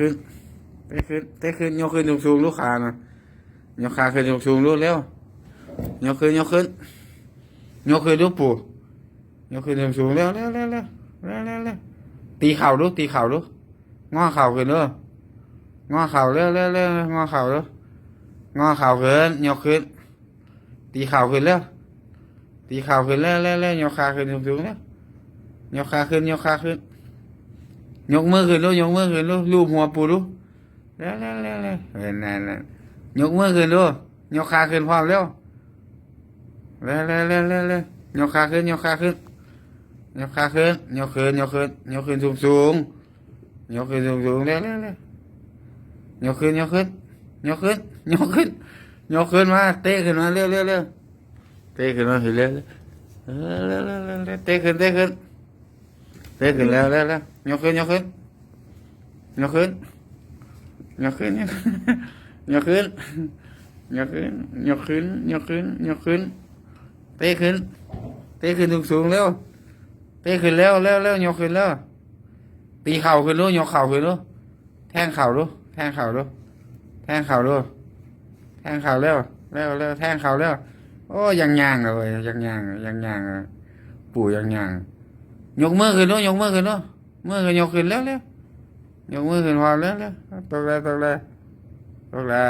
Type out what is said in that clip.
ขึ้นเตะขึ้นเตะขึ้นยกขึ้นสูงลูกขานะยกขาขึ้นสูงลูกเร็วยกขึ้นยกขึ้นยกขึ้นลูกปู่ยกขึ้นสูงเร็วเร็วเร็วเร็วเร็วเร็วตีเข่าลูกตีเข่าลูกงอเข่าขึ้นเด้องอเข่าเร็วเร็วเร็วงอเข่าเร็วงอเข่าขึ้นยกขึ้น ตีเข่าขึ้นเร็วตีเข่าขึ้นเร็วเร็วเร็วยกขาขึ้นสูงเร็วยกขาขึ้นยกขาขึ้น ยกมือขึ้นลูกยกมือขึ้นลูกลูบหัวปูลูกเร็วเร็วเร็วเร็วเห็นนั่นนั่นยกมือขึ้นลูกยกขาขึ้นพร้อมเร็วเร็วเร็วเร็วเร็วเร็วยกขาขึ้นยกขาขึ้นยกขาขึ้นยกขึ้นยกขึ้นยกขึ้นสูงสูงยกขึ้นสูงสูงเร็วเร็วเร็วยกขึ้นยกขึ้นยกขึ้นยกขึ้นยกขึ้นมาเตะขึ้นมาเร็วเร็วเร็วเตะขึ้นมาเร็วเร็วเออเร็วเร็วเร็วเร็วเตะขึ้นเตะขึ้น เตะขึ้นแล้วแล้วแล้วยกขึ้นยกขึ้นยกขึ้นยกขึ้นยกขึ้นยกขึ้นยกขึ้นยกขึ้นยกขึ้นเตะขึ้นเตะขึ้นสูงสูงๆเร็วเตะขึ้นแล้วแล้วแล้วยกขึ้นแล้วตีเข่าขึ้นลูกยกเข่าขึ้นลูกแทงเข่าลูกแทงเข่าลูกแทงเข่าลูกแทงเข่าเร็วเร็วเร็วแทงเข่าเร็วโอ้ยังยางเลยยังยางยังยางปู่ยังยาง ยกมือขึ้นด้วยยกมือขึ้นด้วยมือขึ้นยกขึ้นแล้วแล้วยกมือขึ้นพอแล้วแล้วตกแล้วตกแล้วตกแล้ว